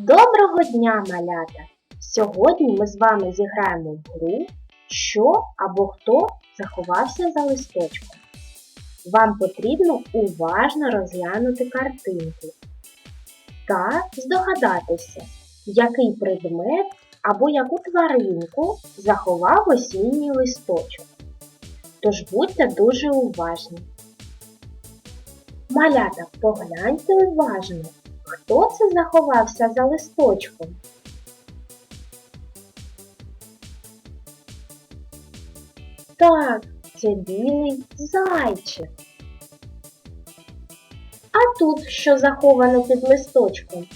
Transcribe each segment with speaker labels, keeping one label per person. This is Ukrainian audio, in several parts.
Speaker 1: Доброго дня, малята! Сьогодні ми з вами зіграємо в гру, що або хто заховався за листочком. Вам потрібно уважно розглянути картинку та здогадатися, який предмет або яку тваринку заховав осінній листочок. Тож будьте дуже уважні. Малята, погляньте уважно. Хто це заховався за листочком? Так, це білий зайчик. А тут що заховано під листочком?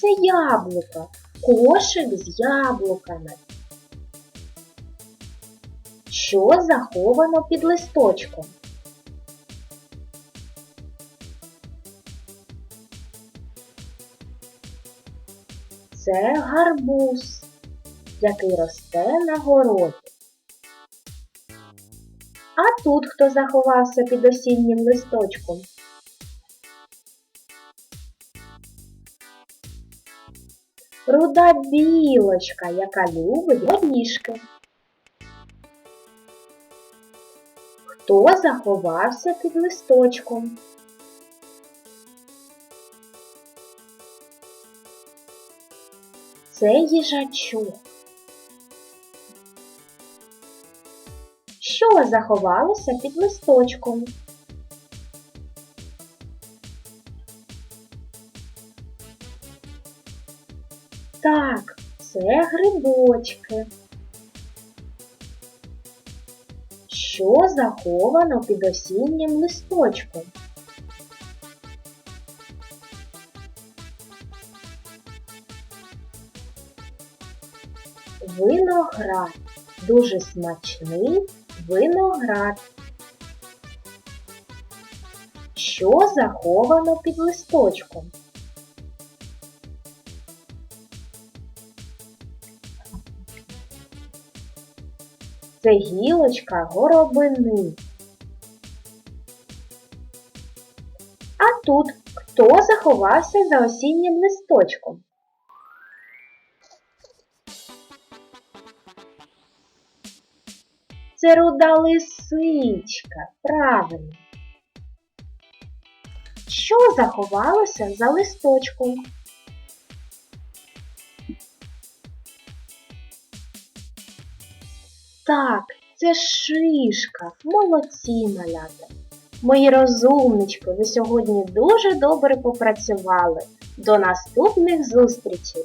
Speaker 1: Це яблуко, кошик з яблуками. Що заховано під листочком? Це гарбуз, який росте на городі. А тут хто заховався під осіннім листочком? Руда білочка, яка любить горішки. Хто заховався під листочком? Це їжачок. Що заховалося під листочком? Так, це грибочки. Що заховано під осіннім листочком? Виноград. Дуже смачний виноград. Що заховано під листочком? Це гілочка горобини. А тут хто заховався за осіннім листочком? Це руда лисичка, правильно. Що заховалося за листочком? Так, це шишка. Молодці, малята. Мої розумнички, ви сьогодні дуже добре попрацювали. До наступних зустрічей!